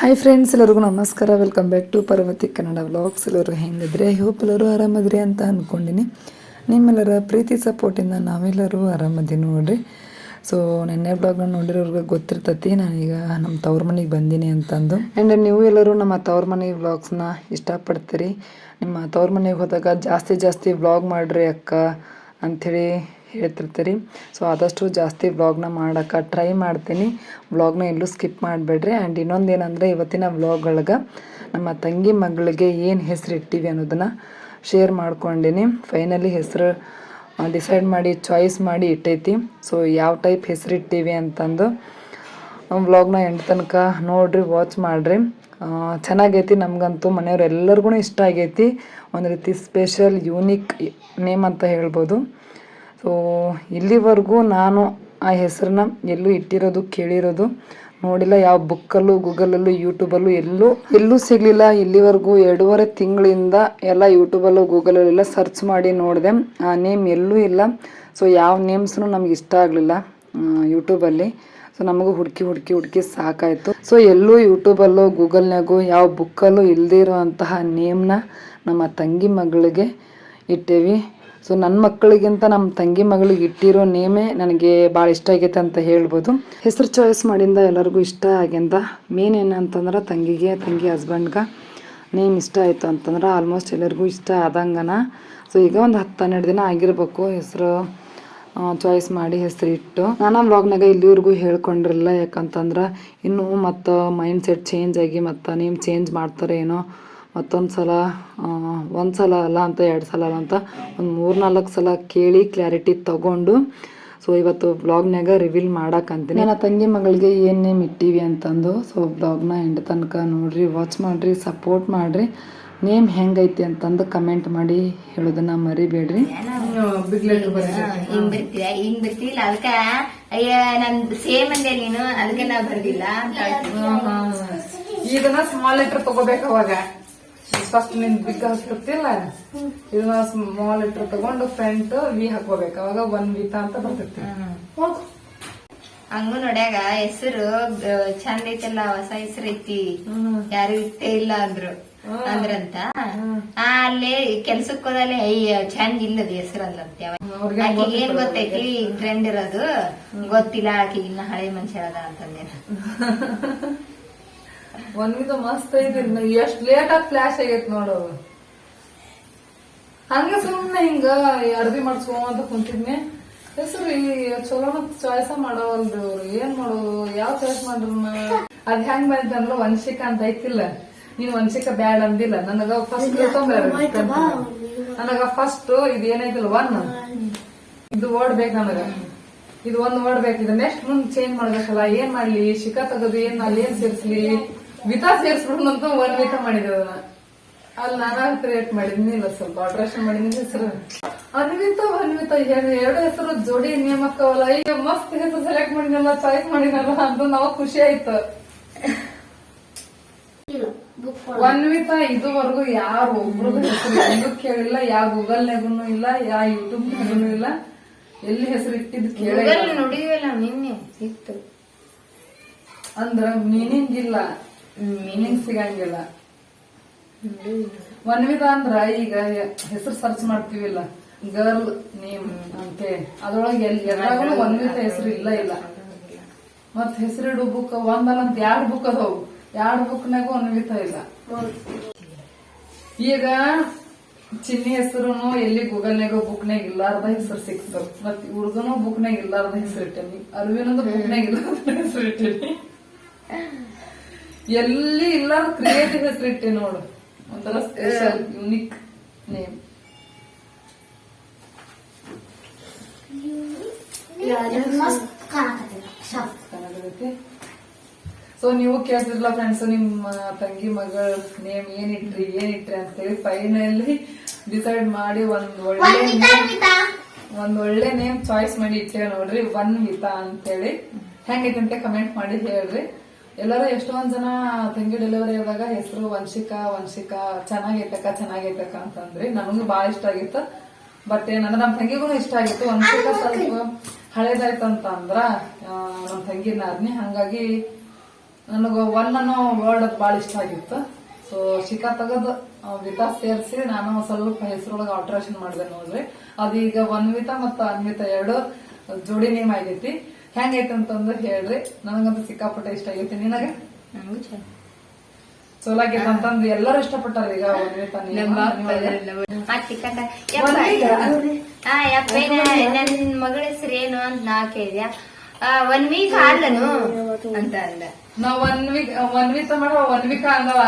Hi friends ಎಲ್ಲರಿಗೂ ನಮಸ್ಕಾರ. Welcome back to Parvathi Kannada vlogs ಎಲ್ಲರೂ ಹೆಂಗಿದ್ರೆ? ಹೋಪ್ ಎಲ್ಲರೂ ಆರಾಮದ್ರಿ ಅಂತ ಅಂದ್ಕೊಂಡಿನಿ ನಿಮ್ಮೆಲ್ಲರ ಪ್ರೀತಿ ಸಪೋರ್ಟಿಂದ ನಾವೆಲ್ಲರೂ ಆರಾಮದಿ ನೋಡ್ರಿ. ಸೊ ನೆನ್ನೆ ಬ್ಲಾಗ್ನ ನೋಡಿರೋರ್ಗೆ ಗೊತ್ತಿರ್ತೈತಿ. ನಾನೀಗ ನಮ್ಮ ತವ್ರ ಮನೆಗೆ ಬಂದೀನಿ ಅಂತಂದು. ಆ್ಯಂಡ್ ನೀವು ಎಲ್ಲರೂ ನಮ್ಮ ತವ್ರ ಮನೆ ವ್ಲಾಗ್ಸ್ನ ಇಷ್ಟಪಡ್ತೀರಿ. ನಿಮ್ಮ ತವ್ರ ಮನೆಗೆ ಹೋದಾಗ ಜಾಸ್ತಿ ಜಾಸ್ತಿ ವ್ಲಾಗ್ ಮಾಡಿರಿ ಅಕ್ಕ, ಅಂಥೇಳಿ ಹೇಳ್ತಿರ್ತೀರಿ. ಸೊ ಆದಷ್ಟು ಜಾಸ್ತಿ ವ್ಲಾಗ್ನ ಮಾಡೋಕ್ಕೆ ಟ್ರೈ ಮಾಡ್ತೀನಿ. ವ್ಲಾಗ್ನ ಎಲ್ಲೂ ಸ್ಕಿಪ್ ಮಾಡಬೇಡ್ರಿ. ಆ್ಯಂಡ್ ಇನ್ನೊಂದು ಏನಂದರೆ ಇವತ್ತಿನ ವ್ಲಾಗ್ಗಳಿಗೆ ನಮ್ಮ ತಂಗಿ ಮಗಳಿಗೆ ಏನು ಹೆಸರು ಇಟ್ಟಿವಿ ಅನ್ನೋದನ್ನು ಶೇರ್ ಮಾಡ್ಕೊಂಡಿನಿ. ಫೈನಲಿ ಹೆಸರು ಡಿಸೈಡ್ ಮಾಡಿ ಚಾಯ್ಸ್ ಮಾಡಿ ಇಟ್ಟೈತಿ. ಸೊ ಯಾವ ಟೈಪ್ ಹೆಸರು ಇಟ್ಟಿವಿ ಅಂತಂದು ವ್ಲಾಗ್ನ ಎಂಟು ತನಕ ನೋಡ್ರಿ ವಾಚ್ ಮಾಡಿರಿ. ಚೆನ್ನಾಗೈತಿ ನಮಗಂತೂ. ಮನೆಯವ್ರು ಎಲ್ಲರಿಗೂ ಇಷ್ಟ ಆಗೈತಿ. ಒಂದು ರೀತಿ ಸ್ಪೆಷಲ್ ಯೂನಿಕ್ ನೇಮ್ ಅಂತ ಹೇಳ್ಬೋದು. ಸೊ ಇಲ್ಲಿವರೆಗೂ ನಾನು ಆ ಹೆಸರನ್ನ ಎಲ್ಲೂ ಇಟ್ಟಿರೋದು, ಕೇಳಿರೋದು ನೋಡಿಲ್ಲ. ಯಾವ ಬುಕ್ಕಲ್ಲೂ ಗೂಗಲಲ್ಲೂ ಯೂಟ್ಯೂಬಲ್ಲೂ ಎಲ್ಲೂ ಎಲ್ಲೂ ಸಿಗಲಿಲ್ಲ. ಇಲ್ಲಿವರೆಗೂ ಎರಡೂವರೆ ತಿಂಗಳಿಂದ ಎಲ್ಲ ಯೂಟ್ಯೂಬಲ್ಲೂ ಗೂಗಲಲ್ಲೆಲ್ಲ ಸರ್ಚ್ ಮಾಡಿ ನೋಡಿದೆ. ಆ ನೇಮ್ ಎಲ್ಲೂ ಇಲ್ಲ. ಸೊ ಯಾವ ನೇಮ್ಸ್ನು ನಮ್ಗೆ ಇಷ್ಟ ಆಗಲಿಲ್ಲ ಯೂಟ್ಯೂಬಲ್ಲಿ ಸೊ ನಮಗೂ ಹುಡುಕಿ ಹುಡುಕಿ ಹುಡುಕಿ ಸಾಕಾಯಿತು. ಸೊ ಎಲ್ಲೂ ಯೂಟ್ಯೂಬಲ್ಲೋ ಗೂಗಲ್ನಾಗೂ ಯಾವ ಬುಕ್ಕಲ್ಲೂ ಇಲ್ಲದೇ ಇರುವಂತಹ ನೇಮ್ನ ನಮ್ಮ ತಂಗಿ ಮಗಳಿಗೆ ಇಟ್ಟೇವಿ. ಸೊ ನನ್ನ ಮಕ್ಕಳಿಗಿಂತ ನಮ್ಮ ತಂಗಿ ಮಗಳಿಗೆ ಇಟ್ಟಿರೋ ನೇಮೇ ನನಗೆ ಭಾಳ ಇಷ್ಟ ಆಗೈತೆ ಅಂತ ಹೇಳ್ಬೋದು. ಹೆಸರು ಚಾಯ್ಸ್ ಮಾಡಿಂದ ಎಲ್ಲರಿಗೂ ಇಷ್ಟ ಆಗ್ಯಂದ ಮೇನ್ ಏನಂತಂದ್ರೆ ತಂಗಿಗೆ, ತಂಗಿ ಹಸ್ಬೆಂಡ್ಗೆ ನೇಮ್ ಇಷ್ಟ ಆಯಿತು ಅಂತಂದ್ರೆ ಆಲ್ಮೋಸ್ಟ್ ಎಲ್ಲರಿಗೂ ಇಷ್ಟ ಆದಂಗನ. ಸೊ ಈಗ ಒಂದು ಹತ್ತು ಹನ್ನೆರಡು ದಿನ ಆಗಿರ್ಬೇಕು ಹೆಸರು ಚಾಯ್ಸ್ ಮಾಡಿ ಹೆಸರು ಇಟ್ಟು. ನಾನು ವ್ಲಾಗ್ನಾಗ ಇಲ್ಲಿವರೆಗೂ ಹೇಳ್ಕೊಂಡಿರಲಿಲ್ಲ ಯಾಕಂತಂದ್ರೆ ಇನ್ನೂ ಮತ್ತು ಮೈಂಡ್ ಸೆಟ್ ಚೇಂಜ್ ಆಗಿ ಮತ್ತು ನೇಮ್ ಚೇಂಜ್ ಮಾಡ್ತಾರೆ ಏನೋ ಮತ್ತೊಂದು ಸಲ ಒಂದು ಸಲ ಅಲ್ಲ ಅಂತ ಎರಡು ಸಲ ಅಲ್ಲ ಅಂತ ಒಂದು ಮೂರು ನಾಲ್ಕು ಸಲ ಕೇಳಿ ಕ್ಲಾರಿಟಿ ತಗೊಂಡು. ಸೊ ಇವತ್ತು ಬ್ಲಾಗ್ನಾಗ ರಿವೀಲ್ ಮಾಡಕ್ಕಂತೀನಿ ನನ್ನ ತಂಗಿ ಮಗಳಿಗೆ ಏನು ನೇಮ್ ಇಟ್ಟೀವಿ ಅಂತಂದು ಸೊ ಬ್ಲಾಗ್ನ ಎಂಡ್ ತನಕ ನೋಡ್ರಿ ವಾಚ್ ಮಾಡಿರಿ ಸಪೋರ್ಟ್ ಮಾಡಿರಿ. ನೇಮ್ ಹೆಂಗೈತಿ ಅಂತಂದು ಕಮೆಂಟ್ ಮಾಡಿ ಹೇಳೋದನ್ನ ಮರಿಬೇಡ್ರಿ. ಹಿಂಗ್ ಬರ್ತೀಯ ಹಿಂಗ್ ಬರ್ತಿಲ್ಲ ಅದಕ್ಕ? ಅಯ್ಯ ನನ್ ಸೇಮ್ ಅಂದೆ ನೀನು ಅದಕ್ಕೆ ನಾ ಬರ್ದಿಲ್ಲ ಅಂತ ಹೇಳ್ತೀನಿ. ಇದನ್ನ ಸ್ಮಾಲ್ ಲೆಟರ್ ತಗೋಬೇಕು ಅವಾಗ. ಫಸ್ಟ್ ನಿನ್ ಬಿಗ್ ಹಾಕಿರ್ತಿಲ್ಲ ಇದನ್ನ ಸ್ಮಾಲ್ ಲೆಟರ್ ತಗೊಂಡು ಫ್ರಂಟ್ ವಿ ಹಾಕೋಬೇಕು ಅವಾಗ ಒನ್ ವಿತ ಅಂತ ಬರ್ತೈತಿ ಹಂಗು. ನೋಡ್ಯಾಗ ಹೆಸರು ಚಂದ ಐತಲ್ಲ ಹೊಸ ಹೆಸರು ಐತಿ. ಯಾರು ಇಟ್ಟೇ ಇಲ್ಲ ಅಂದ್ರು. ಅಂದ್ರಂತ. ಆ, ಅಲ್ಲೇ ಕೆಲ್ಸಕ್ ಹೋದಲ್ಲಿ ಅಯ್ಯ ಚಂದ ಇಲ್ಲದ ಹೆಸರು ಅಂದ್ರಂತ ಆಕಿಗೆ ಏನ್ ಗೊತ್ತೈತಿ? ಟ್ರೆಂಡ್ ಇರೋದು. ಗೊತ್ತಿಲ್ಲ ಆಕಿಗೆ ಇನ್ನ ಹಳೆ ಮನುಷ್ಯ ಅದ ಅಂತಂದೇನ. ಒನ್ ವೀತ ಮಸ್ತ್ ಐತಿ ಎಷ್ಟ್ ಲೇಟ್ ಆಗಿ ಫ್ಲಾಶ್ ಆಗೈತ್ ನೋಡು. ಹಂಗ ಸುಮ್ನೆ ಹಿಂಗ ಅರ್ಬಿ ಮಾಡ್ಸ್ಕೊಂತ ಕುಂತಿದ್ನಿ. ಹೆಸರು ಈ ಚಲೋ ಚಾಯ್ಸ ಮಾಡೋವಲ್ರಿ ಅವ್ರು. ಏನ್ ಮಾಡೋದು? ಯಾವ ಚಾಯ್ಸ್ ಮಾಡ್ರ ಅದ್ ಹೆಂಗ್ ಬಂದಿದ್ದಲ್ಲ ವಂಶಿಕ ಅಂತ ಐತಿಲ್ಲ. ನೀನ್ ವಂಶಿಕ ಬ್ಯಾಡ್ ಅಂದಿಲ್ಲ. ನನಗ ಫಸ್ಟ್ ನನಗ ಫಸ್ಟ್ ಇದ್ ಏನೈತಿಲ್ಲ ಒನ್ ಇದು ವರ್ಡ್ ಬೇಕ ನನಗ. ಇದು ಒಂದ್ ವರ್ಡ್ ಇದು ನೆಕ್ಸ್ಟ್ ಮುಂದ್ ಚೇಂಜ್ ಮಾಡ್ಬೇಕಲ್ಲ. ಏನ್ ಮಾಡ್ಲಿ? ಶಿಖಾ ತಗದು ಏನ್ ಅಲ್ಲಿ ಏನ್ ಸೇರ್ಸ್ಲಿ? ವಿತಾ ಸೇರ್ಸ್ಬಿಡು ಅಂತ ಒಂದ್ ವಿತ ಮಾಡಿದ್ರು ಅಲ್ಲಿ ನಾನು ಕ್ರಿಯೇಟ್ ಮಾಡಿದ್ನಿ ಇಲ್ಲ ಸ್ವಲ್ಪ ಆಲ್ಟ್ರೇಷನ್ ಮಾಡಿದ್ನಿ ಹೆಸರು. ಅನ್ವಿತ ಅನ್ವಿತ ಎರಡು ಹೆಸರು ಜೋಡಿ ನೇಮಕ್ಕವಲ್ಲ ಈಗ ಮಸ್ತ್ ಹೆಸರು ಸೆಲೆಕ್ಟ್ ಮಾಡಿನಲ್ಲ ಚಾಯ್ಸ್ ಮಾಡಿನಲ್ಲ ಅಂತ ನಾವು ಖುಷಿ ಆಯ್ತು. ಅನ್ವಿತ ಇದುವರೆಗೂ ಯಾರು ಒಬ್ರು ಹೆಸರು ಎಲ್ಲೂ ಕೇಳಿಲ್ಲ. ಯಾವ ಗೂಗಲ್ನಾಗೂ ಇಲ್ಲ ಯಾವ ಯೂಟ್ಯೂಬ್ನಾಗೂ ಇಲ್ಲ. ಎಲ್ಲಿ ಹೆಸರು ಇಟ್ಟಿದ್ ಕೇಳಿಲ್ಲ ಗೂಗಲ್ ನೋಡಿದ್ವಲ್ಲ ನಿನ್ನೆ ಇತ್ತು. ಅಂದ್ರ ಮೀನಿಂಗ್ ಇಲ್ಲ. ಮೀನಿಂಗ್ ಸಿಗಂಗಿಲ್ಲ ಒನ್ವಿಧ ಅಂದ್ರ ಈಗ ಹೆಸರು ಸರ್ಚ್ ಮಾಡ್ತೀವಿಲ್ಲ. ಗರ್ಲ್ ನೇಮ್ ಅಂತೆ. ಅದ್ರೊಳಗೆ ಎಲ್ಲಿ ಎಲ್ಲಾಗಲೂ ಒನ್ವಿಧ ಹೆಸರು ಇಲ್ಲ ಇಲ್ಲ. ಮತ್ ಹೆಸರಿಡು ಬುಕ್ ಒಂದಲ್ಲ ಅಂತ ಎರಡ್ ಬುಕ್ ಅದಾವು. ಎರಡ್ ಬುಕ್ನಾಗೂ ಒನ್ವಿತ ಇಲ್ಲ. ಈಗ ಚಿನ್ನಿ ಹೆಸರುನು ಎಲ್ಲಿ ಬುಕ್ ಬುಕ್ನಾಗ ಇಲ್ಲಾರ್ದ ಹೆಸರು ಸಿಕ್ತು ಮತ್ ಇವ್ರದನು ಬುಕ್ನಾಗ ಇಲ್ಲಾರ್ದ ಹೆಸರು ಇಟ್ಟೇನಿ. ಅರ್ವಿನದು ಬುಕ್ನಾಗ ಇಲ್ಲಾರ್ದ ಹೆಸರು ಇಟ್ಟೇನಿ. ಎಲ್ಲಿ ಇಲ್ಲ ಕ್ರಿಯೇಟಿವ್ ಹೆಸರಿಟ್ಟೆ ನೋಡು. ಒಂಥರ ಸ್ಪೆಷಲ್ ಯುನಿಕ್ ನೇಮ್ ಸೊ ನೀವು ಕೇಳ್ತಿದ್ರಲ್ಲ ಫ್ರೆಂಡ್ಸ್ ನಿಮ್ಮ ತಂಗಿ ಮಗಳ ನೇಮ್ ಏನಿಟ್ರಿ ಏನಿಟ್ರಿ ಅಂತ ಹೇಳಿ ಅಂತೇಳಿ ಫೈನಲಿ ಡಿಸೈಡ್ ಮಾಡಿ ಒಂದ್ ಒಳ್ಳೆ ಒಂದ್ ಒಳ್ಳೆ ನೇಮ್ ಚಾಯ್ಸ್ ಮಾಡಿ ಇಟ್ಟೆ ನೋಡ್ರಿ ಒನ್ ವಿತಾ ಅಂತೇಳಿ. ಹೆಂಗೈತೆ ಅಂತ ಕಮೆಂಟ್ ಮಾಡಿ ಹೇಳ್ರಿ. ಎಲ್ಲರೂ ಎಷ್ಟೊಂದ್ ಜನ ತಂಗಿ ಡೆಲಿವರಿ ಆದಾಗ ಹೆಸರು ವಂಶಿಕಾ ವಂಶಿಕಾ ಚೆನ್ನಾಗೈತಕ್ಕ ಚೆನ್ನಾಗೈತಕ್ಕ ಅಂತಂದ್ರಿ ನನಗೂ ಬಾಳ ಇಷ್ಟ ಆಗಿತ್ತು. ಬಟ್ ಏನಂದ್ರೆ ನಮ್ ತಂಗಿಗೂ ಇಷ್ಟ ಆಗಿತ್ತು. ವಂಶಿಕಾ ಸ್ವಲ್ಪ ಹಳೇದಾಯ್ತಂತ ಅಂದ್ರ ನಮ್ ತಂಗಿನ ಅದ್ನಿ ಹಂಗಾಗಿ ನನಗ ಒನ್ನನು ವರ್ಡ್ ಬಾಳ ಇಷ್ಟ ಆಗಿತ್ತು. ಸೊ ಶಿಖಾ ತಗದ್ ವಿತಾ ಸೇರಿಸಿ ನಾನು ಸ್ವಲ್ಪ ಹೆಸರೊಳಗೆ ಆಲ್ಟ್ರೇಷನ್ ಮಾಡಿದೆ ನೋಡ್ರಿ. ಅದೀಗ ಒನ್ವಿತ ಮತ್ತು ಅನ್ವಿತ ಎರಡು ಜೋಡಿ ನೇಮ್ ಆಗೈತಿ ಹೆಂಗೈತಿ ಅಂತಂದ್ರೆ ಹೇಳ್ರಿ. ನನಗಂತೂ ಸಿಕ್ಕಾಪಟ್ಟೆ ಇಷ್ಟ ಆಗೈತಿ. ನಿನಗೆ? ನಂಗೂ ಚಲೋ. ಚಲೋ ಆಗೈತೆ ಅಂತಂದು ಎಲ್ಲರೂ ಇಷ್ಟಪಟ್ಟಾರ ಈಗ ಒನ್ವಿತ ನಮ್ಮ ಹಾ ಯಪ್ಪ ನನ್ ಮಗಳ ಹೆಸರು ಏನು ಅಂತ ನಾ ಕೇಳಿದ್ಯಾ ಒನ್ ವೀಕ್ ಆಡ್ಲನು ಅಂತ ಅಂದ. ನಾವ್ ಒನ್ ವೀಕ್ ಒನ್ ವೀಕ್ ಮಾಡೋ ಒನ್ ವೀಕ್ ಆಗವ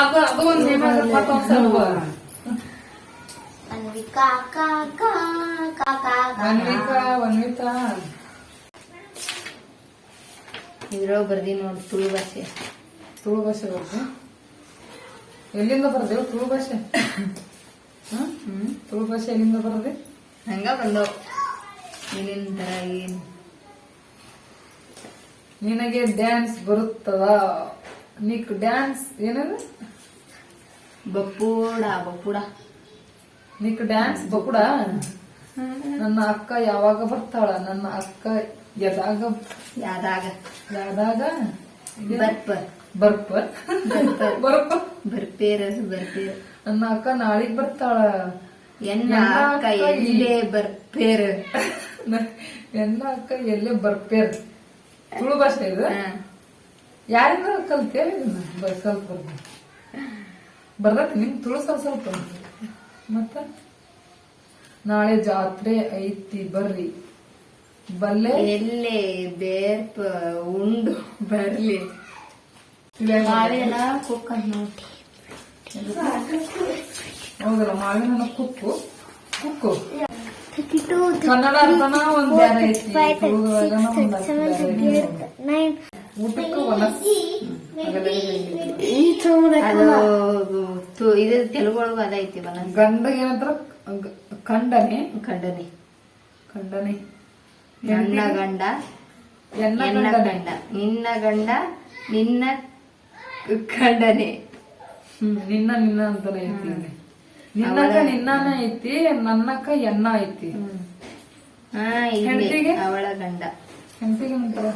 ಅದು ಅದು ಒಂದ್ ನೇಮ್ ಕಾಕಾ ಸ್ವಲ್ಪ. ಒನ್ ವೀಕ್ ಒನ್ ವೀಕ್ ಇದ್ರೊಳಗ್ ಬರ್ದಿ ನೋಡಿ ತುಳು ಭಾಷೆ. ತುಳು ಭಾಷೆ ಬರ್ದು? ಎಲ್ಲಿಂದ ಬರ್ದೇವು ತುಳು ಭಾಷೆ? ಹ್ಮ್. ತುಳು ಭಾಷೆ ಎಲ್ಲಿಂದ ಬರ್ದೆ? ಹಂಗ ಬಂದವು. ಏನೇನ್ ತರ ಏನ್? ನಿನಗೆ ಡ್ಯಾನ್ಸ್ ಬರುತ್ತದ? ನೀಕ್ ಡ್ಯಾನ್ಸ್ ಏನದು? ಬಪ್ಪೂಡ ಬಪ್ಪುಡ ನಿಕ್ ಡ್ಯಾನ್ಸ್ ಬಪ್ಪುಡ ನನ್ನ ಅಕ್ಕ ಯಾವಾಗ ಬರ್ತಾಳ? ನನ್ನ ಅಕ್ಕ ಎದಾಗ ಯಾದಾಗ ಯಾದಾಗ ಬರ್ಪ. ಬರ್ಪ. ಬರ್ಪ? ಬರ್ಪೇರ ಬರ್ಪೇರ. ನನ್ನ ಅಕ್ಕ ನಾಳೆ ಬರ್ತಾಳ. ಎನ್ನ ಎನ್ನ ಅಕ್ಕ ಎಲ್ಲೇ ಬರ್ಪೇರ. ಎಲ್ಲ ಅಕ್ಕ ಎಲ್ಲೇ ಬರ್ಪೇರ. ತುಳು ಭಾಷೆ ಇದು? ಯಾರಿಂದ ಕಲ್ತೇಳಿ ಇದನ್ನ? ಸ್ವಲ್ಪ ಬರ್ತೈತಿ ನಿಮ್ ತುಳು ಸ್ವಲ್ಪ ಸ್ವಲ್ಪ ಮತ್ತ? ನಾಳೆ ಜಾತ್ರೆ ಐತಿ ಬರ್ರಿ. ಬಲ್ಲೆ? ಎಲ್ಲೆ ಬೇರ್ಪ ಉಂಡು ಬರ್ಲಿ. ಮಾವಿನ ಕುಕ್ಕ ನೋಡಿ ಹೌದಲ್ಲ ಮಾವಿನ ಕುಕ್ಕು? ಕುಕ್ಕು? ಕನ್ನಡ ಅರ್ಥನ ಒಂದ್ ಬ್ಯಾರೆ ಐತಿ. ಊಟಕ್ಕೂ ಒಲಸ್ ಇದು ತೆಲುಗೊಳಗು ಅದೈತಿ ಗಂಡ ಏನಂತಾರ ಖಂಡನೆ ಕಂಡನೆ ಖಂಡನೆ ಕಂಡನೆ ನನ್ನ ಗಂಡ ಎನ್ನ ಎನ್ನ ಗಂಡ. ನಿನ್ನ ಗಂಡ ನಿನ್ನ ಗಂಡನೆ. ಹ್ಮ್ ನಿನ್ನ ನಿನ್ನ ಅಂತಾನೆ ಐತಿ. ನಿನ್ನಕ್ಕ ನಿನ್ನ ಐತಿ ನನ್ನಕ್ಕ ಎನ್ನ ಐತಿ. ಹಾ ಅವಳ ಗಂಡ. ಹೆಂಡತಿಗೆ ಅಂತಾರ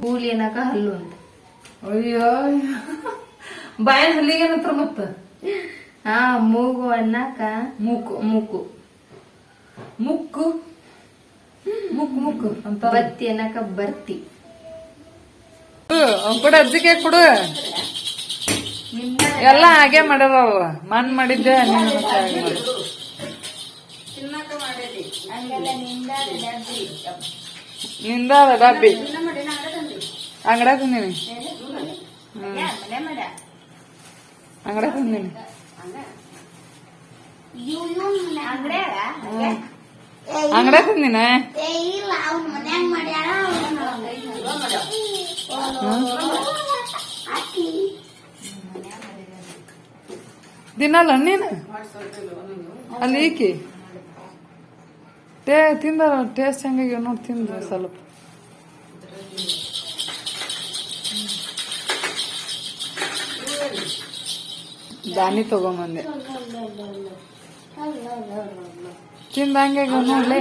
ಕೂಲಿ ಏನಕ ಹಲ್ಲು ಅಂತ ಅಯ್ಯೋ ಬಾಯನ್ ಹಲ್ಲಿಗೆ ಏನತ್ರ ಮತ್ತ? ಹಾ ಮೂಗು ಅನ್ನಕ ಮೂಕು ಮೂಕು. ಮುಕ್ಕು? ಮುಕ್ಕು ಮುಕ್ಕು. ಅಂತ. ಬತ್ತಿ ಅನ್ನಕ ಬರ್ತಿ ಕೂಡ ಅಜ್ಜಿಗೆ ಕೊಡು. ಎಲ್ಲ ಹಾಗೆ ಮಾಡ್ಯಾವ ಮನ್ ಮಾಡಿದ್ದೆ. ನಿಂದ ಡಬ್ಬಿ. ಅಂಗಡ ತಂದೀನಿ. ಅಂಗಡ ತಂದೀನಿ ಅಂಗಡ ತಂದಿನ ದಿನಲ್ಲ ನೀನು ಅಲ್ಲಿ ಈಕಿ ಟೇ ತಿಂದ ಟೇಸ್ಟ್ ಹೆಂಗಾಗ್ಯಾವ ನೋಡಿ ತಿಂದ ಸ್ವಲ್ಪ ದಾನಿ ತಗೊಂಬಂದೆ. ತಿಂದಂಗೆ ನೋಡ್ಲಿ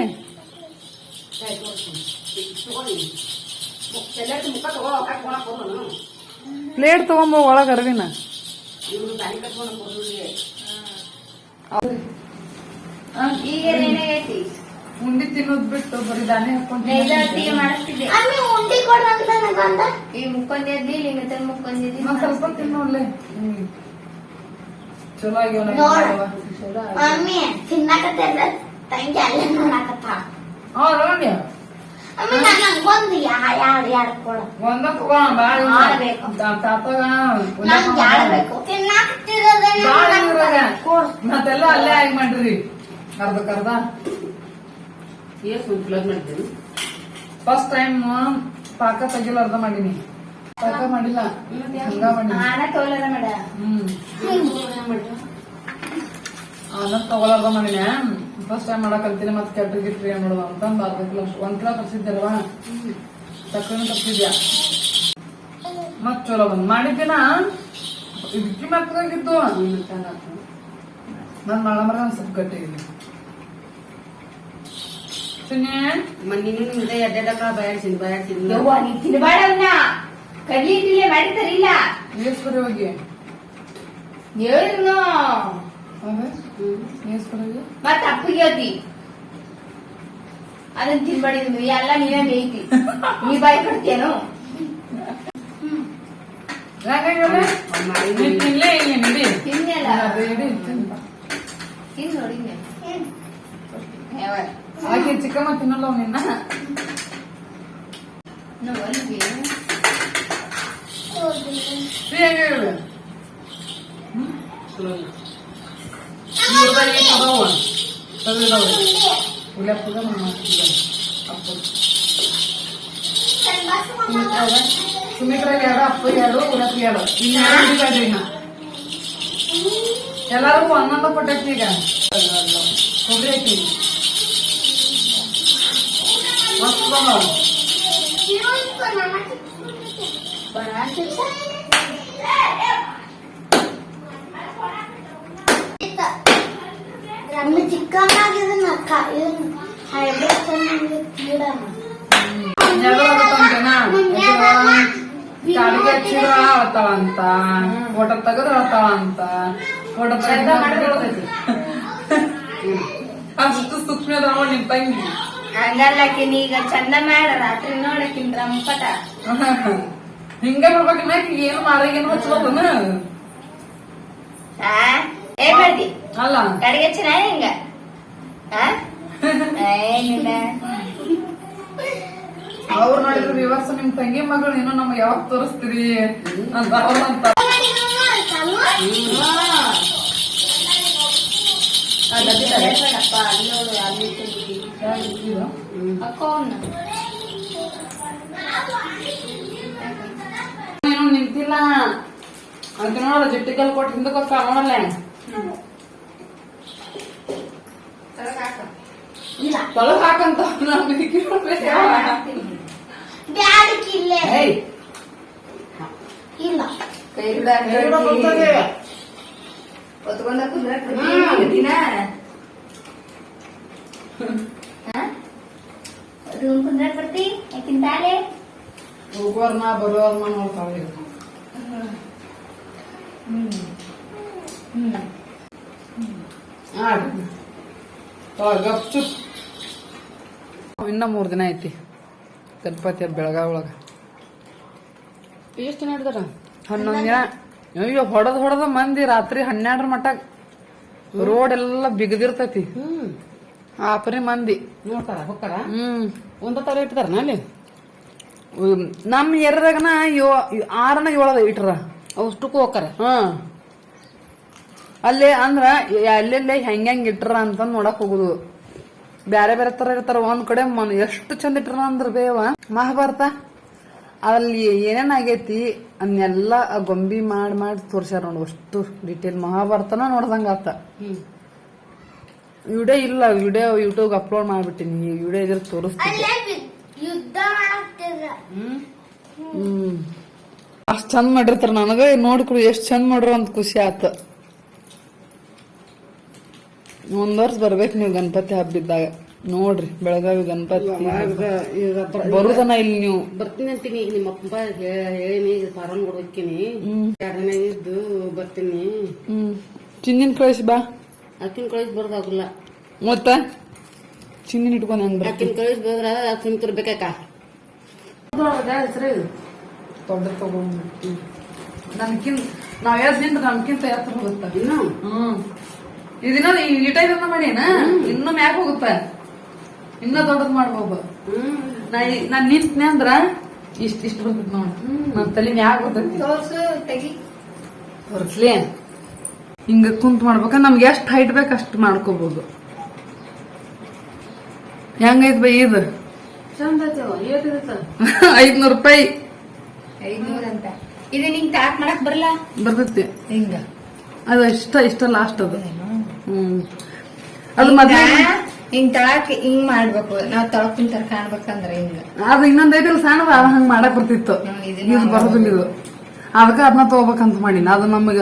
ಪ್ಲೇಟ್ ತಗೊಂಬ ಒಳಗೆ ಅರ್ವಿನ. ಉಂಡಿ ತಿನ್ನೋದ್ ಬಿಟ್ಟು ಬರೀ ದಾನಿ ಹಾಕೊಂಡು ಇಲ್ಲಿ ಲಿಂಗತ ಮುಕ್ಕೊಂದಿದ್ದಿ ಒಂದ್ ಸ್ವಲ್ಪ ತಿನ್ನೋಡ್ಲೆ ಹ್ಮ್. ಚಲೋ ಆಗ್ಯಾವ. ಮಮ್ಮಿ ತಿನ್ನಕತ್ತಿಲ್ಲ ತಂಗಿ ಅಲ್ಲೇ ನೋಡಕತ್ತಾಳ ಹಾ ನನಗ್ ಒಂದು ಯಾರು ಯಾರು ಕೊಡು? ಒಂದ ತಗೋ ಬಾಳ ಮಾಡ್ಬೇಕು. ತಾತಾಗ ನಂಗೆ ಯಾರು ಬೇಕು ತಿನ್ನಕತ್ತಿರೋದೇ ಬಾಳ ಇವ್ರಾಗ. ಮತ್ತೆಲ್ಲ ಅಲ್ಲೇ ಆಗಿ ಮಾಡ್ರಿ. ಮಾಡ್ತೀನಿ ಫಸ್ಟ್ ಟೈಮ್ ಪಾಕ ತೆಗಿಲ್ಲ ಅರ್ಧ ಮಾಡೀನಿ. ಪಾಕ ಮಾಡಿಲ್ಲ. ಹಂಗ ಮೇಡ. ಹ್ಮ್. ಆನಂದ್ ತಗೊಳಾರ್ದ ಮಾಡಿನ ಫಸ್ಟ್ ಟೈಮ್ ಮಾಡಕ್ ಕಲ್ತೀನಿ ಮತ್ತೆ ಕೆಟ್ಟ ಗಿಟ್ರಿ ಏನ್ ಮಾಡುವ ಅಂತಂದ್ ಅರ್ಧ ಕಿಲೋ ಒಂದ್ ಕಿಲೋ ತರ್ಸಿದ್ದಲ್ವಾ ಸಕ್ಕರೆ ತರ್ಸಿದ್ಯಾ? ಮತ್ ಚಲೋ ಬಂದ್. ಮಾಡಿದ್ದೀನ? ಇದಕ್ಕಿ ಮೆತ್ತಗಾಗಿದ್ದು ನಾನ್ ಮಳ ಮರ ಒಂದ್ ಸ್ವಲ್ಪ ಗಟ್ಟಿಗಿದೆ ಮಣ್ಣಿನ ನಿಮ್ದೆ ಎಡ್ಡೆಡಕ ಬಯಾಡ್ಸಿನಿ ಬಯಾಡ್ಸಿನಿ ಕಡ್ಲಿ ಏಸ್ಪುರಿ ಹೋಗಿ. ಹೇಳಿದ್ರು ಏಸ್ಪುರಿ ಹೋಗಿ ಮತ್ತ ಅಪ್ಪಿಗೆ ಹೇಳ್ತಿ ಅದನ್ನ ತಿನ್ಬೇಡಿದ್ವಿ ಎಲ್ಲ ನೀವೇ ಮೇಯ್ತಿ ನೀ ಬಾಯಿ ಕಟ್ತೇನು ತಿನ್ಲೇ ಇಲ್ಲ ನಡಿ ತಿನ್ನಲ್ಲ ರೆಡಿ ತಿನ್ನು. ತಿನ್ ನೋಡಿ ಯಾವ ಆಕೆ ಚಿಕ್ಕಮ್ಮ ತಿನ್ನಲ್ಲ ನಿನ್ನ ನಾವು ಅಲ್ಲಿಗೆ ಫ್ರೀ ಆಗಿ ಹೇಳು ಸುಮಿತ್ರಾಗ ಎರಡು ಅಪ್ಪ ಎರಡು ಉಲಪ್ಪ ಎರಡು ಇನ್ನ ಎರಡು ಹಿಡಿಬೇಡ್ರಿ ಇನ್ನ ಎಲ್ಲರಿಗೂ ಒಂದೊಂದು ಕೊಟ್ಟೈತಿ ಈಗ ಕೊಬ್ಬರಿ ಐತಿ ಮಸ್ತ್ ಬಂದವ ನಮ್ಮ ಚಿಕ್ಕಮ್ಮಗಿದನ್ನ ಇದನ್ನ ಹೈಬ್ರಿಡ್ ಗಿಡನ ಕಾಡಿಗೆ ಹಚ್ಚಿದ್ರ ಅಳತಾಳ ಅಂತ ಫೋಟೋ ತೆಗೆದ್ರ ಅಳತಾಳ ಅಂತ ಫೋಟೋ ಅಷ್ಟು ಸೂಕ್ಷ್ಮ ಅದಾವ ನಿಮ್ ತಂಗಿ ಹಂಗಲ್ಲಕಿನ್ ಈಗ ಚಂದ ಮಾಡ ರಾತ್ರಿ ನೋಡಕಿನ್ ರಂಪಟ ಹಿಂಗ ಬರ್ಬೇಕು ಮ್ಯಾಕ್ ಏನು ಮಾರಾಗೇನು ಹಚ್ಬೋದನ ಆ ಏ ಮಾಡ್ದಿ ಅಲ್ಲ ಕಡೆಗೆ ಹಚ್ಚಿನ ಹಿಂಗ ಆ? ಏನಿಲ್ಲ ಅವ್ರು ನೋಡಿದ್ರು ವಿವರ್ಸ ನಿಮ್ ತಂಗಿ ಮಗಳು ಏನೋ ನಮ್ಗೆ ಯಾವಾಗ ತೋರಿಸ್ತೀರಿ ಅಂತ ಅವ್ರು ಅಂತ ಬೇಡಪ್ಪ, ಅಲ್ಲಿ ನೋಡು ಅಲ್ಲಿ ತಿಂದಿದ್ದೀವಿ. ಅಕ್ಕೋ ಅವ್ನ. ಏನು ನಿಂತಿಲ್ಲ ಅಂತ ನೋಡ ಜಟ್ಟಿಕಲ್ ಕೊಟ್ಟು ಹಿಂದಕ್ಕೊಕ್ಕ ನೋಡಲ್ಲ ಇಲ್ಲ ತೊಳಗ್ ಹಾಕಂತ ನಮ್ಗೆ ಬ್ಯಾಡಕ್ಕಿಲ್ಲೇ ಏಯ್ ಇಲ್ಲ ಕೈ ರೂಢ ಕೈ ರೂಢ ಬರ್ತದೆ. ಹೊತ್ಕೊಂಡ ಕುಂದ್ರಕ್ ಹ್ಮ್. ದಿನ ರೂಮ್ ಕುಂದ್ರಕ್ ಬರ್ತಿ ಯಾಕಿನ್ ತಾಲೆ ಹೋಗೋರ್ನ ಬರೋರ್ನ ನೋಡ್ತಾಳೆ ಈಗ. ಆಡ್. ತಗೋ, ಗಪ್ ಚುಪ್ ಇನ್ನ ಮೂರ್ ದಿನ ಐತಿ. ಗಣಪತಿ ಹಬ್ಬ ಬೆಳಗಾವ್ ಒಳಗ. ಎಷ್ಟು ನಡೆದಾರ ಹನ್ನೊಂದ್ ದಿನ. ಅಯ್ಯೋ ಹೊಡದ್ ಹೊಡದ ಮಂದಿ ರಾತ್ರಿ ಹನ್ನೆರಡರ ಮಟ್ಟ ರೋಡ್ ಎಲ್ಲ ಬಿಗದಿರ್ತೈತಿ. ಆಪರಿ ಮಂದಿ. ನೋಡ್ತಾರ ಹೋಗ್ತಾರ? ಹ್ಮ್. ಒಂದ ತರ ಇಟ್ಟಾರ ಅಲ್ಲಿ? ನಮ್ಮ ಯೋ ಆರನ ಏಳದ ಇಟ್ರ. ಅಷ್ಟಕ್ಕೂ ಹೋಗ್ತಾರ? ಹಾ. ಅಲ್ಲೇ ಅಂದ್ರ ಎಲ್ಲೆಲ್ಲಿ ಹೆಂಗ್ ಹೆಂಗ್ ಇಟ್ರ ಅಂತ ನೋಡಕ್ ಹೋಗುದು. ಬ್ಯಾರೆ ಬೇರೆ ತರ ಇರ್ತಾರ ಒಂದ್ ಕಡೆ ಮನ್ ಎಷ್ಟು ಚಂದ ಇಟ್ರ ಅಂದ್ರ ಬೇವ. ಮಹಾಭಾರತ ಅಲ್ಲಿ ಏನೇನ್ ಆಗೈತಿ ಅನ್ನೆಲ್ಲಾ ಆ ಗೊಂಬಿ ಮಾಡಿ ಮಾಡಿ ತೋರ್ಸ್ಯಾರ ನೋಡು ಅಷ್ಟು ಡೀಟೇಲ್ ಮಹಾಭಾರತನ ನೋಡ್ದಂಗ ಆತ. ಹ್ಮ್. ವಿಡಿಯೋ ಇಲ್ಲ ವಿಡಿಯೋ ಯೂಟ್ಯೂಬ್ ಅಪ್ಲೋಡ್ ಮಾಡ್ಬಿಟ್ಟಿನಿ. ವಿಡಿಯೋ ಇದ್ರ ತೋರಿಸ್ತೀನಿ. ಅಷ್ಟ್ ಚಂದ ಮಾಡಿರ್ತಾರ ನನಗ ನೋಡ್ಕೊಡು ಎಷ್ಟ್ ಚಂದ ಮಾಡ್ರ ಅಂತ ಖುಷಿ ಆತ. ಒಂದ್ ವರ್ಷ ಬರ್ಬೇಕು ನೀವು ಗಣಪತಿ ಹಬ್ಬಿದ್ದಾಗ. ನೋಡ್ರಿ ಬೆಳಗಾವಿ ಗಣಪತಿ. ಬರುದನ ಇಲ್ಲಿ ನೀವು? ಬರ್ತೀನಿ ಅಂತೀನಿ. ನಿಮ್ಮ ಅಪ್ಪ ಹೇಳಿ ಹೇಳಿನಿ ಫಾರಂ ದಿನ ಇದ್ದು ಬರ್ತೀನಿ. ಹ್ಮ್. ಚಿನ್ನಿನ ಕಳಿಸಿ ಬಾ. ಅಕ್ಕಿನ ಕಳಿಸ್ ಬರೋದಾಗಲ್ಲ. ಮತ್ತ? ಚಿನ್ನಿನ ಇಟ್ಕೊಂಡ್ ಹಂಗ ಅಕ್ಕಿನ ಕಳಿಸ್ ಬರೋದ್ರ ಅಕ್ಕಿನ ಬೇಕಾಕ ಹೆಸರು ದೊಡ್ಡ ತಗೊಂಡ್ ನನ್ಕಿಂತ ನಾವ್ ಎಷ್ಟ್ ನಮ್ಕಿಂತ ಎತ್ತರ ಹೋಗುತ್ತ ಇನ್ನು? ಹ್ಮ್. ಇದನ್ನ ಈಟ ಇದನ್ನ ಮಾಡೇನ? ಇನ್ನೂ ಮ್ಯಾಗ ಹೋಗುತ್ತ? ಇನ್ನ ದೊಡ್ಡದ್ ಮಾಡ್ಬೋದು. ನಾ ಈ- ನಾನ್ ನಿಂತ್ನೆ ಅಂದ್ರ ಇಷ್ಟ ಇಷ್ಟ ಬರ್ತೈತಿ ನೋಡ್. ನನ್ ತಲೆ ಮ್ಯಾಗ ತೆಗಿ. ತೋರ್ಸ್ಲಿ? ಹಿಂಗ ಕುಂತ ಮಾಡ್ಬೇಕ ನಮ್ಗೆ ಎಷ್ಟ್ ಹೈಟ್ ಬೇಕು ಅಷ್ಟ್ ಮಾಡ್ಕೋಬಹುದು ಹೆಂಗೈತ್ ಬೈ ಇದು? ಐದ್ನೂರ್ ರೂಪಾಯಿ. ಐದ್ನೂರ ಅಂತ. ಇದು ನಿಂಗ್ ಪ್ಯಾಕ್ ಮಾಡಕ್ ಬರಲ್ಲ? ಬರ್ತೈತಿ. ಹಿಂಗ? ಅದು ಇಷ್ಟ ಇಷ್ಟ ಲಾಸ್ಟ್ ಅದು. ಅದು ಮೊದ್ಲೇ ಹಿಂಗ್ ತಳಕ್ ಹಿಂಗ್ ಮಾಡ್ಬೇಕು. ನಾವ್ ತಳಕಿನ ತರ ಕಾಣ್ಬೇಕಂದ್ರ ಹಿಂಗ. ಅದು ಇನ್ನೊಂದ್ ಐತಿಲ್ಲ ಸಣ್ಣ ಅದ ಹಂಗ ಮಾಡಕ್ ಬರ್ತಿತ್ತು. ಇದು ಬರೋದಿಲ್ಲ ಇದು. ಅದಕ್ಕ ಅದನ್ನ ತಗೋಬೇಕಂತ ಮಾಡಿನ. ಅದು ನಮಗ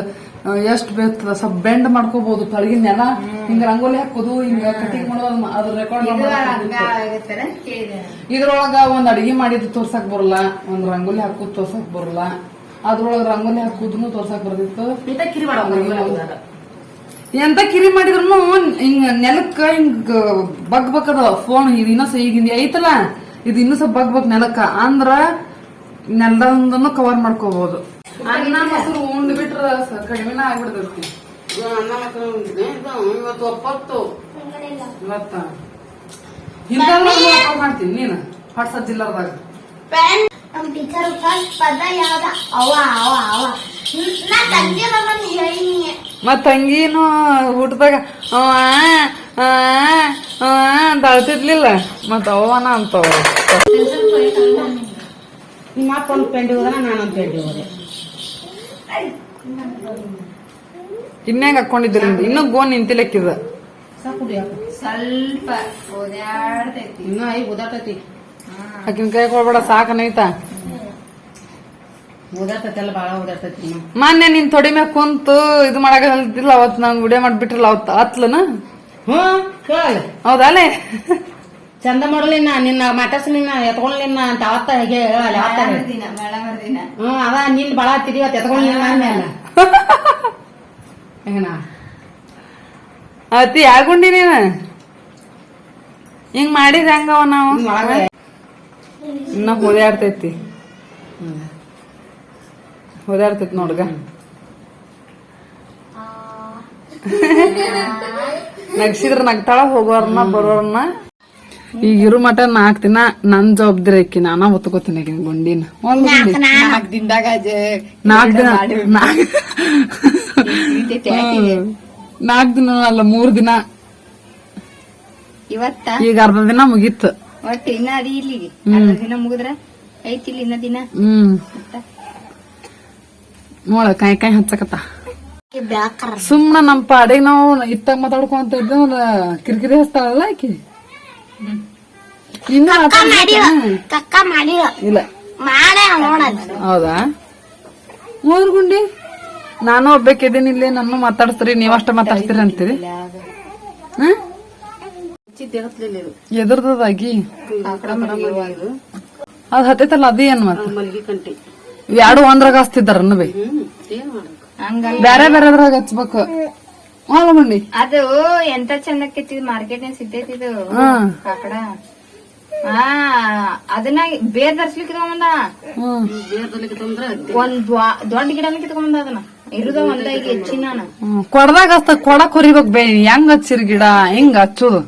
ಎಷ್ಟ್ ಬೇಕ ಸ್ವಲ್ಪ ಬೆಂಡ್ ಮಾಡ್ಕೋಬಹುದು ತಳಗಿನ ನೆಲ. ಹಿಂಗ ರಂಗೋಲಿ ಹಾಕೋದು ಹಿಂಗ ಕಟಿಂಗ್ ಮಾಡೋದು ಅದ್ರ ರೆಕಾರ್ಡ್ ಇದ್ರೊಳಗ ಒಂದ್ ಅಡಿಗೆ ಮಾಡಿದ್ದು ತೋರ್ಸಕ್ ಬರಲ್ಲ. ಒಂದ್ ರಂಗೋಲಿ ಹಾಕುದ್ ತೋರ್ಸಕ್ ಬರಲ್ಲ. ಅದ್ರೊಳಗ ರಂಗೋಲಿ ಹಾಕುದನ್ನು ತೋರ್ಸಕ್ ಬರ್ತಿತ್ತು ಎಂತ ಕಿರಿ ಮಾಡಿದ್ರು ಹಿಂಗ ನೆಲಕ್ಕ ಹಿಂಗ ಬಗ್ ಬಕ್ಕದ ಫೋನ್ ಇದು ಇನ್ನೂ ಸಹ ಈಗ ಐತಲ್ಲ? ಇದು ಇನ್ನೂ ಸ್ವಲ್ಪ ಬಗ್ ಬಗ್ ನೆಲಕ್ಕ. ಅಂದ್ರ ನೆಲದಂದನು ಕವರ್ ಮಾಡ್ಕೋಬಹುದು ಅನ್ನ ಮೊಸರು ಉಂಡ್ ಬಿಟ್ರ ಕಡಿಮೆನ ಆಗ್ಬಿಡ್ತೈತಿ. ಅನ್ನ ಮೊಸರು ಇವತ್ತು ಒಪ್ಪತ್ತು. ಇವತ್ತ. ಹಿಂದ ಮಾಡ್ತೀನಿ ನೀನು? ಹೊಟ್ಸ ಸಜ್ಜಿಲ್ಲದಾಗ ಫ್ರೆಂಡ್ ನಮ್ ಟೀಚರ್ ಫಸ್ಟ್ ಪದ ಯಾವ್ದ? ಅವ ಅವ ಅವ ನಾ ತಂಗಿ ಬಂದ್ ಹೇಳಿನಿ ಮತ್ ತಂಗಿನು ಊಟದಾಗ ಅವ ಆ, ಆ ಅಂತ ಅಳ್ತಿದ್ಲಿಲ್ಲ. ಮತ್ ಅವನ ಅಂತವ ಮತ್ತೊಂದು ಪೆಂಡಿ ಹೋದ್ರ ನಾನೊಂದು ಪೆಂಡಿ ಹೋದೆ ಇನ್ಯಾಗ ಹಾಕೊಂಡಿದ್ರಿ ಇನ್ನೂ ಗೋನ್ ನಿಂತಿಲಕ್ಕಿದ. ಸ್ವಲ್ಪ ಓದ್ಯಾಡ್ತೈತಿ ಇನ್ನೂ ಐ ಓದಾಟತಿ ಆಕಿನ ಕೈ ಕೊಡ್ಬೇಡ ಸಾಕನೈತ? ಓದಾಟತಿ ಬಾಳ ಮೊನ್ನೆ ನಿನ್ ತೊಡಿ ಮ್ಯಾಗ ಕುಂತು ಇದು ಮಾಡಾಕ ಹೇಳ್ತಿಲ್ಲ ಅವತ್ ನಾನ್ ವಿಡಿಯೋ ಮಾಡ್ಬಿಟ್ರಲ್ಲ ಅವತ್ ಹತ್ಲನ ಹ್ಞೂ ಕೇಳ. ಹೌದಲ್ಲೇ? ಚಂದ ಮಾಡಲಿನ ನಿನ್ನ ಮಾತಾಡ್ಸಿ ನಿನ್ನ ಎತ್ಕೊಂಡ್ಲಿನ್ನ ಅಂತ ಅವತ್ತ ಹೇಗೆ ಹೇಳಲ್ಲ ಅವತ್ತ ಅದ ನಿನ್ ಬಾಳ ತಿರಿ ಅವತ್ತು ಅಂದೆಲ್ಲ ಏನ? ಅತಿ ಯಾಗುಂಡಿ ನೀನ? ಹಿಂಗ್ ಮಾಡಿದ ಹೆಂಗವ ನಾವು? ಇನ್ನ ಹೋದ್ಯಾಡ್ತೈತಿ. ಇನ್ನ ಹೊದ್ಯಾಡ್ತೈತಿ ನೋಡ್ಗ. ನಗ್ಸಿದ್ರ ನಗ್ತಾಳ ಹೋಗೋರ್ನ ಬರೋರ್ನ. ಈಗ ಇರು ಮಟ ನಾಕ್ ದಿನ ನನ್ ಜವಾಬ್ದಾರಿ ಅಕ್ಕಿ ನಾನ ಒತ್ಕೋತೀನಿ ಆಕಿನ ಗುಂಡಿನ. ನಾಲ್ಕು ದಿನದಾಗ ನಾಕ್ ದಿನ. ನಾಕ್ ನಾಲ್ಕ್ ದಿನ ಅಲ್ಲ ಮೂರ್ ದಿನ. ಇವತ್ತ? ಈಗ ಅರ್ಧ ದಿನ ಮುಗೀತು. ಒಟ್ಟು ಇನ್ನ ಅದ ಇಲ್ಲಿಗೆ. ಅರ್ಧ ದಿನ ಮುಗಿದ್ರ? ಐತಿ ಇಲ್ಲಿ ಇನ್ನ ದಿನ? ಹ್ಮ್. ನೋಡ ಕಾಯಿ ಕಾಯಿ ಹಚ್ಚಕತ್ತ. ಸುಮ್ನ ನಮ್ ಪಾಡಿಗೆ ನಾವು ಇತ್ತಾಗ ಮಾತಾಡ್ಕೊಂತ ಇದ್ದೇವಲ್ಲ ಕಿರಿಕಿರಿ ಹಚ್ತಾಳಲ್ಲ ಆಕಿ. ಇನ್ನ ಇಲ್ಲ. ಹೌದಾ? ಹೋದ್ರ ಗುಂಡಿ? ನಾನು ಒಬ್ಬಾಕಿದ್ದೀನಿ ಇಲ್ಲಿ ನನ್ನ ಮಾತಾಡ್ಸ್ರಿ ನೀವಷ್ಟ ಮಾತಾಡ್ತೀರಿ ಅಂತೀರಿ? ಎದುರ್ದಾಗಿ ಅದ್ ಹತ್ತೈತಲ್ಲ ಅದೇ ಏನ್ ಮತ್ತ ಮಲ್ಲಿಗೆ ಕಂಟಿ. ಎರಡು ಒಂದ್ರಾಗ ಹಚ್ತಿದ್ದಾರ ಬೈ ಬೇರೆ ಬೇರೆದ್ರಾಗ ಹಚ್ಬೇಕು. ಹಾಲು ಮಂಡಿ ಅದು ಎಂತ ಚಂದಕ್ಕೈತಿ ಮಾರ್ಕೆಟ್ ಸಿಗ್ತೈತಿ ಇದು. ಕಾಕಡ. ಹಾ ಅದನ್ನ ಬೇರ್ ದರ್ಸ್ಲಿಕ್ಕೆ ತಗೊಂಬಂದ. ಒಂದ್ ದೊಡ್ಡ ಗಿಡನ ಕಿತ್ಕೊಂಬಂದ ಅದನ್ನ. ಇರುದ ಒಂದ ಈಗ ಹೆಚ್ಚಿನ. ಕೊಡದಾಗ ಹಚ್ತ ಕೊಡ ಕೊರಿಬೇಕು ಬೇ ಹೆಂಗ್ ಹಚ್ಚಿರ್ ಗಿಡ ಹೆಂಗ್ ಹಚ್ಚುದು?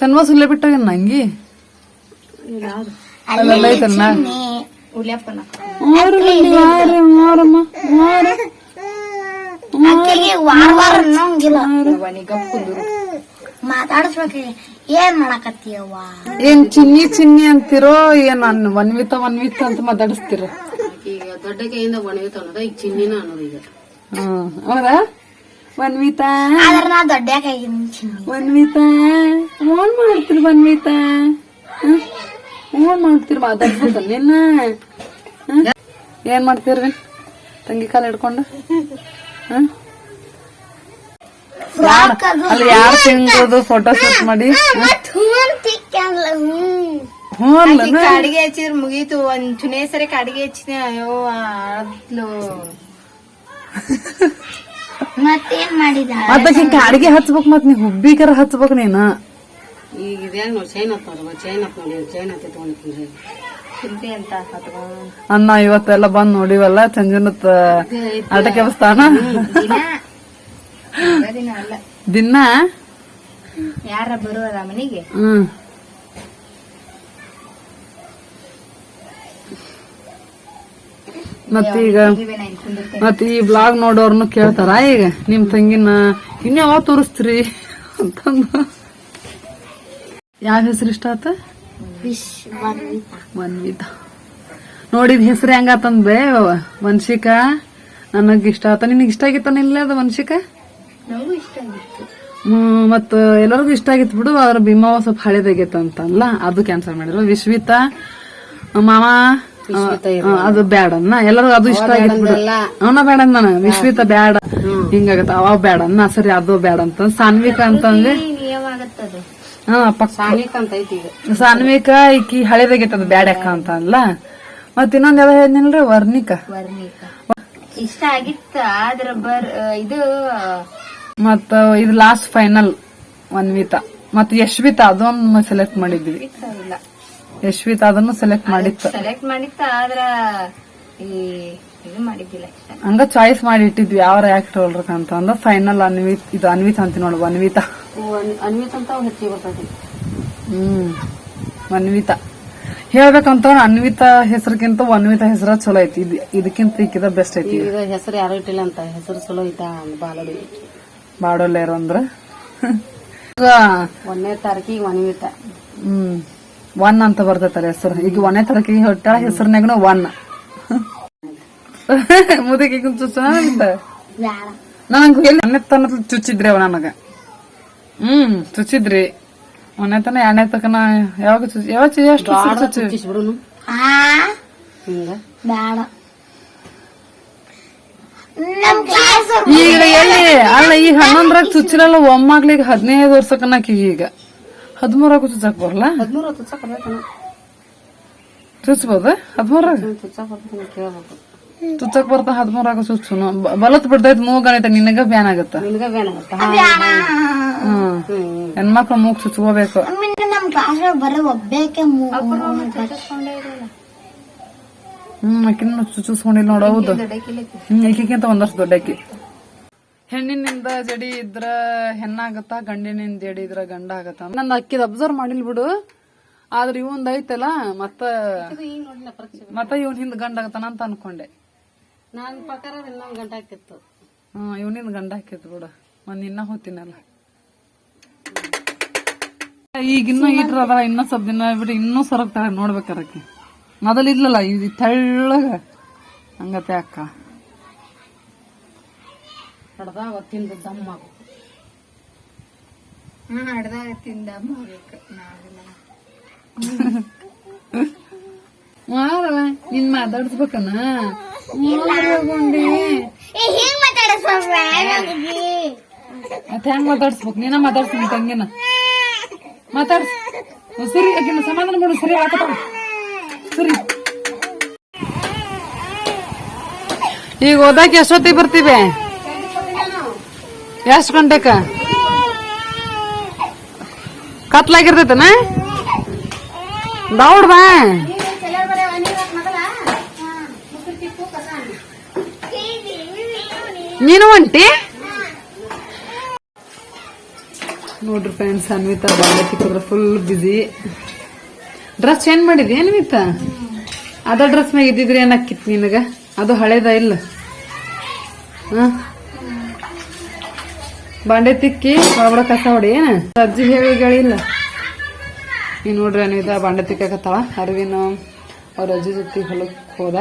ಸಣ್ಣ ಸುಲ್ಲೆ ಬಿಟ್ಟಾಗ ನಂಗಿ? ಅಲ್ಲೆಲ್ಲ ಐತನ್ನ ಉಲ್ಯಪ್ಪನ ಅಕ್ಕಿಗೆ ವಾರ ವಾರ ಅನ್ನೋಂಗಿಲ್ಲ. ಗಪ್ ಕುಂದ್ರು. ಮಾತಾಡಿಸ್ಬೇಕು ಏನ್ ಮಾಡಕತ್ತೀಯವ್ವ? ಏನ್ ಚಿನ್ನಿ ಚಿನ್ನಿ ಅಂತಿರೋ ಏನ್ ಅನ್ ವನ್ವಿತ ವನ್ವಿತ ಅಂತ ಮಾತಾಡಿಸ್ತೀರ? ಈಗ ದೊಡ್ಡ ಕೈಯಿಂದ ಒಣಗಿತ ಅನ್ನೋದ ಈಗ ಚಿನ್ನಿನ ಅನ್ನೋದು ಈಗ. ಹ್ಮ್ ಹೌದಾ? ವನ್ವಿತ ಆದ್ರ ನಾ ದೊಡ್ಡ ಆಗಿದ್ದೀನಿ ವನ್ವಿತ ಫೋನ್ ಮಾಡ್ತೀರಿ ವನ್ವಿತ ಹ್ಮ್? ಓನ್ ಮಾಡ್ತೀರಿ ಮಾತಾಡ್ಬೋದ ನಿನ್ನ. ಏನ್ ಮಾಡ್ತೀರಿ ತಂಗಿ ಕಾಲ ಹಿಡ್ಕೊಂಡು? ಅಲ್ಲಿ ಯಾರು ತಿಂಗೋದು ಫೋಟೋ ಶೂಟ್ ಮಾಡಿ? ಹ್ಞೂ? ಕಾಡಿಗೆ ಹಚ್ಚಿದ್ರ ಮುಗೀತು ಒಂದ್ ಚುನೇ ಸರಿ ಕಾಡಿಗೆ ಹಚ್ಚಿದೆ ಅಯ್ಯೋ ಅದ್ಲು. ಮತ್ತೇನ್ ಮಾಡಿದ? ಅದಕ್ಕೆ ಅಡಿಗೆ ಹಚ್ಬೇಕು ಮತ್ ನೀ ಹುಬ್ಬಿಕರ ಹಚ್ಬೇಕು ನೀನು. ಈಗ ಇದೇನ್ ನೋಡಿ ಚೈನ್ ಹತ್ತದ ಚೈನ್ ಹತ್ ನೋಡಿ ಚೈನ್ ಹತ್ತಿ ಅಂತ ಅನ್ನ ಇವತ್ತೆಲ್ಲ ಬಂದ್ ನೋಡಿವಲ್ಲ ಚಂಜನತ್ ಆಟಕ್ಕೆ ಸ್ಥಾನ? ದಿನ. ದಿನ ಅಲ್ಲ. ದಿನ? ಯಾರ ಬರುವಲ್ಲ ಮನೆಗೆ? ಹ್ಮ್. ಮತ್ತೀಗ ಮತ್ ಈ ಬ್ಲಾಗ್ ನೋಡೋರ್ನು ಕೇಳ್ತಾರ ಈಗ? ನಿಮ್ ತಂಗಿನ? ಇನ್ಯಾವ ತೋರಿಸ್ತೀರಿ? ಅಂತಂದು. ಯಾವ ಹೆಸರು ಇಷ್ಟ ಆತ? ವನ್ವಿತ. ನೋಡಿದ ಹೆಸರು ಹೆಂಗಾತಂದ್ರೆ ಬೇ ವಂಶಿಕಾ ನನಗ್ ಇಷ್ಟ ಆತ. ನಿನಗ್ ಇಷ್ಟ ಆಗಿತ್ತ ಇಲ್ಲ ಅದು ಹ್ಮ್ ಮತ್ತ ಎಲ್ಲರಿಗೂ ಇಷ್ಟ ಆಗಿತ್ತು ಬಿಡು ಅದ್ರ ಭೀಮಾವ ಸ್ವಲ್ಪ ಹಳೇದಾಗೈತೆ ಅಂತಲ್ಲ ಅದು ಕ್ಯಾನ್ಸಲ್ ಮಾಡಿದ್ರು. ವಿಶ್ವಿತ ಮಾಮ ಅದು ಬ್ಯಾಡನ್ನ ಎಲ್ಲರೂ ಅದು ಇಷ್ಟ ಆಗಿತ್ತು ಬಿಡು. ಅವನ ಬೇಡ ನಾನು ವಿಶ್ವಿತ ಬ್ಯಾಡ. ಹಿಂಗಾಗತ್ತ ಅವ ಬ್ಯಾಡನ್ನ ಸರಿ ಅದು ಬ್ಯಾಡ ಅಂತ ಸಾನ್ವಿಕ ಅಂತಂದ್ರೆ? ಹಾ ಪಕ್ಕ ಸಾನಿಕ್ ಅಂತ ಐತಿ ಈಗ. ಸಾನ್ವಿಕ ಈಕಿ ಹಳೇದಾಗೈತದ ಬ್ಯಾಡಕ್ಕ ಅಂತ ಅಲ್ಲ ಮತ್ ಇನ್ನೊಂದ್ ಯಾವ್ದು ಹೇಳಿದ್ನಿಲ್ರಿ ವರ್ಣಿಕ. ವರ್ಣಿಕ. ಇಷ್ಟ ಆಗಿತ್ತ ಆದ್ರ ಬರ್ ಇದು ಮತ್ತ ಇದು ಲಾಸ್ಟ್ ಫೈನಲ್ ಅನ್ವಿತಾ. ಮತ್ ಯಶ್ವಿತಾ ಅದೊಂದು ಸೆಲೆಕ್ಟ್ ಮಾಡಿದ್ವಿ. ಯಶ್ವಿತಾ ಅದನ್ನು ಸೆಲೆಕ್ಟ್ ಮಾಡಿತ್ತು. ಸೆಲೆಕ್ಟ್ ಮಾಡಿತ್ತ ಆದ್ರ ಈ ಇದು ಮಾಡಿದ್ದಿಲ್ಲ. ಹಂಗ ಚಾಯ್ಸ್ ಮಾಡಿ ಇಟ್ಟಿದ್ವಿ. ಯಾವ ಆಕ್ಟರ್ ಟೋಲ್ರಕ್ ಅಂತ ಅಂದ ಫೈನಲ್ ಅನ್ವಿತ್ ಇದು ಅನ್ವಿತಾ ಅಂತ ನೋಡು ಅನ್ವಿತ. ಅನ್ವಿತ್ ಅಂತ ಹೆಚ್ಚಿಗೆ ಬರ್ತೈತಿ. ಹ್ಮ್ ಅನ್ವಿತ. ಹೇಳ್ಬೇಕಂತ ಅನ್ವಿತ ಹೆಸರಿಗಿಂತ ಅನ್ವಿತ ಹೆಸರ ಚಲೋ ಐತಿ. ಇದ್- ಇದಕ್ಕಿಂತ ಈಕಿದ ಬೆಸ್ಟ್ ಐತಿ ಈಗ ಹೆಸರು ಯಾರು ಇಟ್ಟಿಲ್ಲ ಅಂತ ಹೆಸರು ಚಲೋ ಐತಾ ಬಾಲಡಿ ಬಾಡೋಲ್ಯಾರು ಅಂದ್ರ. ಈಗ ಒಂದನೇ ತಾರೀಕಿಗೆ ಅನ್ವಿತ. ಹ್ಮ್ ಒನ್ ಅಂತ ಬರ್ತೈತಲ್ಲ ಹೆಸರು. ಈಗ ಒಂದನೇ ತಾರೀಕಿಗೆ ಹೊಟ್ಟ ಹೆಸರಿನಾಗನು ಒನ್ ಮುದಕಿ ಚುಚ್ಚ ನನಗೆ ಎಲ್ಲಿ ಒಂದೇ ತನ ಚುಚ್ಚಿದ್ರಿ ಅವ ನನಗ ಹ್ಮ್ ಚುಚ್ಚಿದ್ರಿ. ಮೊನ್ನೆ ತನ ಎಣ್ಣೆ ತಕನ ಯಾವಾಗ ಚುಚ್ಚಿ ಯಾವಾಗ ಚುಚ್ಚಿ ಎಷ್ಟು ಚುಚ್ಚಿ ಚುಚ್ಚಿಸ್ಬಿಡುನು. ಆ? ಹಿಂಗ ನಮ್ ಕ್ಲಾಸ್ ಈಗ ಎಲ್ಲಿ ಅಲ್ಲ ಈಗ ಹನ್ನೊಂದ್ರಾಗ ಚುಚ್ಚಿರಲ್ಲ ಒಮ್ಮಾಗ್ಲಿಗೆ ಹದಿನೈದು ವರ್ಷಕ್ಕನಾಕಿ ಈಗ. ಹದಿಮೂರಾಗ ಚುಚ್ಚಾಕ ಬರಲ್ಲ ಹದಿಮೂರು ಚುಚ್ಚಕ್ ಬರ್ಬೇಕನ ಚುಚ್ಬೋದ? ಹದಿಮೂರಾಗ? ಚುಚ್ಚಕ್ ಬರ್ತಾ ಹದಿಮೂರ್ ಚುಚ್ಚುನು ಬ- ಬಲತ್ ಬಿಡ್ತೈತ್ ಮೂಗಣೈತೆ ನಿನಗ ಬ್ಯಾನ್ ಆಗತ್ತ. ಹೆಣ್ಮಕ್ಳು ಮೂಗ್ ಚುಚ್ಕೋಬೇಕು ಒಬ್ಬೇಕೆ ಹ್ಮ್ ಅಕ್ಕಿನ ಚುಚ್ಚಿಸ್ಕೊಂಡಿಲ್ಲ ನೋಡ ಹೌದು. ಹ್ಮ್ ಈಕಿಗಿಂತ ಒಂದಷ್ಟು ದೊಡ್ಡಕಿ. ಹೆಣ್ಣಿನಿಂದ ಜಡಿ ಇದ್ರ ಹೆಣ್ಣಾಗತ್ತ ಗಂಡಿನಿಂದ ಜಡಿ ಇದ್ರ ಗಂಡ ಆಗತ್ತ ನಂದು ಅಕ್ಕಿದ ಅಬ್ಸರ್ವ್ ಮಾಡಿಲ್ ಬಿಡು. ಆದ್ರ ಇವಂದ್ ಐತಲ್ಲ ಮತ್ತ ಮತ್ತ ಇವನ್ ಹಿಂದ್ ಗಂಡ ಆಗತ್ತಾನ ಅಂತ ಅನ್ಕೊಂಡೆ. ನನ್ನ ಪ್ರಕಾರ ಇನ್ನೊಂದು ಗಂಟೆ ಹಾಕಿತ್ತು. ಹ್ಮ್ ಇವನಿಂದ ಗಂಡ ಹಾಕಿತ್ತು ಬಿಡು. ಒಂದ್ ಇನ್ನ ಹೋತಿನಲ್ಲ ಈಗ ಇನ್ನೂ ಈಟ್ರ ಅದ ಇನ್ನೂ ಸ್ವಲ್ಪ ದಿನ ಬಿಟ್ಟು ಇನ್ನೂ ಸೊರಗ್ತಾಳೆ ನೋಡ್ಬೇಕಾರಕ್ಕೆ ಮೊದಲ್ ಇದ್ಲಲ್ಲ ಇದು ತೆಳ್ಳಗ. ಹಂಗತೆ ಅಕ್ಕ. ಹಡ್ದ ತಿಂದ ದಮ್ಮ ಆಗ್ಬೇಕು. ಹ್ಮ್ ಹಡ್ದಾಗ ತಿಂದ ಮಾಡ್ಬೇಕು ನಾವೆಲ್ಲ. ಮಾರವ ನಿನ್ ಮಾತಾಡ್ಸ್ಬೇಕನ್ನ ಮತ್ತೆ ಹೆಂಗ್ ಮಾತಾಡ್ಸ್ಬೇಕು? ನೀನ ಮಾತಾಡ್ಸ್ತೀನಿ ತಂಗಿನ. ಮಾತಾಡ್ಸ್. ಸರಿ ಆಕಿನ ಸಮಾಧಾನ ಮಾಡು ಸರಿ ಆತ ಸರಿ. ಈಗ ಓದಾಕ ಎಷ್ಟೊತ್ತಿಗೆ ಬರ್ತೀವಿ? ಎಷ್ಟು ಗಂಟೆಕ? ಕತ್ಲಾಗಿರ್ತೈತನ? ದೌಡ್ ಬಾ ನೀನು ಒಂಟಿ? ನೋಡ್ರಿ ಫ್ರೆಂಡ್ಸ್ ಅನ್ವಿತಾ ತಿಕ್ಕಿದ್ರೆ ಫುಲ್ ಬಿಸಿ ಡ್ರೆಸ್ ಚೇಂಜ್ ಮಾಡಿದ್ರಿ ಅನ್ವಿತಾ? ಅದ ಡ್ರೆಸ್ ಮ್ಯಾಗ ಇದ್ದಿದ್ರಿ ಏನಕ್ಕಿತ್ತು ನಿನಗ? ಅದು ಹಳೇದ ಇಲ್ಲ? ಬಾಂಡೆ ತಿಕ್ಕಿ, ಒಳಗಡೆ ಕಸ ಹೊಡಿ, ಏನ? ಸಜ್ಜಿ ಹೇಳಿ ಗಳಿಲ್ಲ ನೀ ನೋಡ್ರಿ ಅನ್ವಿತಾ ಬಾಂಡೆ ತಿಕ್ಕಾಕತ್ತಾಳ ಅರವಿನ ಅವ್ರ ಅಜ್ಜಿ ಜೊತೆ ಹೊಲಕ್ ಹೋದ.